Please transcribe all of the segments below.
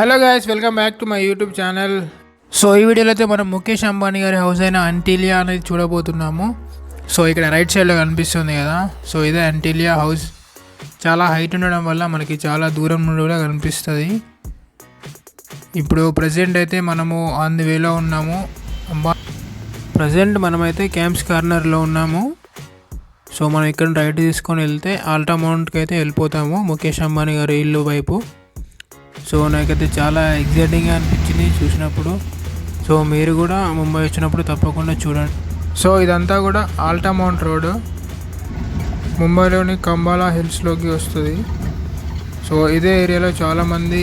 Hello guys welcome back to my YouTube channel so ఈ వీడియోలో అయితే మనం ముఖేష్ అంబానీ గారి హౌస్ అయిన అంటీలియా అనేది చూడబోతున్నాము. సో ఇక్కడ రైట్ సైడ్లో కనిపిస్తుంది కదా. సో ఇదే అంటీలియా హౌస్ చాలా హైట్ ఉండడం వల్ల మనకి చాలా దూరం నుండి కూడా కనిపిస్తుంది. ఇప్పుడు ప్రజెంట్ అయితే మనము ఆన్ ది వేలో ఉన్నాము. అంబా ప్రజెంట్ మనమైతే క్యాంప్స్ కార్నర్లో ఉన్నాము. సో మనం ఇక్కడ రైట్ తీసుకొని వెళ్తే ఆల్టా మౌంట్కి అయితే వెళ్ళిపోతాము ముఖేష్ అంబానీ గారి ఇల్లు వైపు. సో నాకైతే చాలా ఎగ్జైటింగ్గా అనిపించింది చూసినప్పుడు. సో మీరు కూడా ముంబై వచ్చినప్పుడు తప్పకుండా చూడండి. సో ఇదంతా కూడా ఆల్టా మౌంట్ రోడ్. ముంబైలోని కంబాలా హిల్స్లోకి వస్తుంది. సో ఇదే ఏరియాలో చాలామంది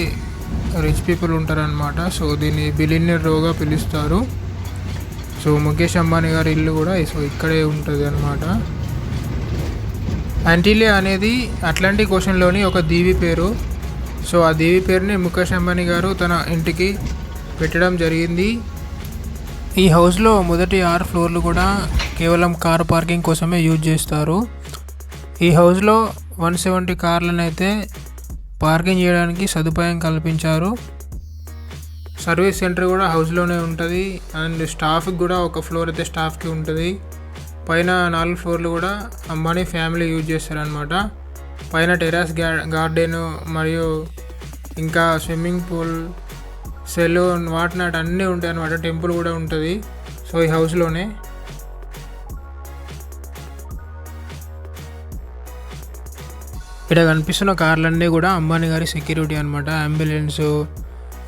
రిచ్ పీపుల్ ఉంటారనమాట సో దీన్ని బిలినియర్ రోగా పిలుస్తారు. సో ముఖేష్ అంబానీ గారి ఇల్లు కూడా సో ఇక్కడే ఉంటుంది అనమాట అంటీలియా అనేది అట్లాంటిక్ ఓషన్లోని ఒక దీవి పేరు. సో ఆ దేవి పేరుని ముఖేష్ అంబానీ గారు తన ఇంటికి పెట్టడం జరిగింది. ఈ హౌస్లో మొదటి ఆరు ఫ్లోర్లు కూడా కేవలం కార్ పార్కింగ్ కోసమే యూజ్ చేస్తారు. ఈ హౌస్లో వన్ సెవెంటీ కార్లను అయితే పార్కింగ్ చేయడానికి సదుపాయం కల్పించారు. సర్వీస్ సెంటర్ కూడా హౌస్లోనే ఉంటుంది. అండ్ స్టాఫ్కి కూడా ఒక ఫ్లోర్ అయితే స్టాఫ్కి ఉంటుంది. పైన నాలుగు ఫ్లోర్లు కూడా అంబానీ ఫ్యామిలీ యూజ్ చేస్తారనమాట పైన టెరాస్గా గార్డెన్ మరియు ఇంకా swimming pool salon what not అన్నీ ఉంటాయి అనమాట టెంపుల్ కూడా ఉంటుంది. సో ఈ హౌస్లోనే. ఇక్కడ కనిపిస్తున్న కార్లన్నీ కూడా అంబానీ గారి సెక్యూరిటీ అనమాట అంబులెన్స్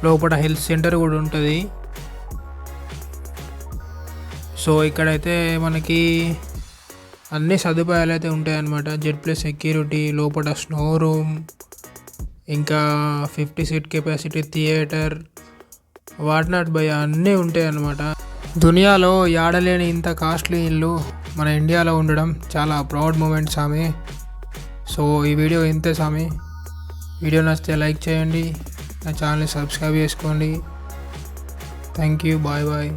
లోపల హెల్త్ సెంటర్ కూడా ఉంటుంది. సో ఇక్కడైతే మనకి అన్ని సదుపాయాలు అయితే ఉంటాయి అన్నమాట జెడ్ ప్లస్ సెక్యూరిటీ లోపల స్నో రూమ్ ఇంకా fifty seat capacity theatre what not by అన్నీ ఉంటాయి అన్నమాట దునియాలో ఆడలేని ఇంత కాస్ట్లీ ఇల్లు మన ఇండియాలో ఉండడం చాలా ప్రౌడ్ మూమెంట్ స్వామి. సో ఈ వీడియో ఇంతే స్వామి. వీడియో నచ్చితే లైక్ చేయండి నా ఛానల్ని సబ్స్క్రైబ్ చేసుకోండి. Thank you bye bye.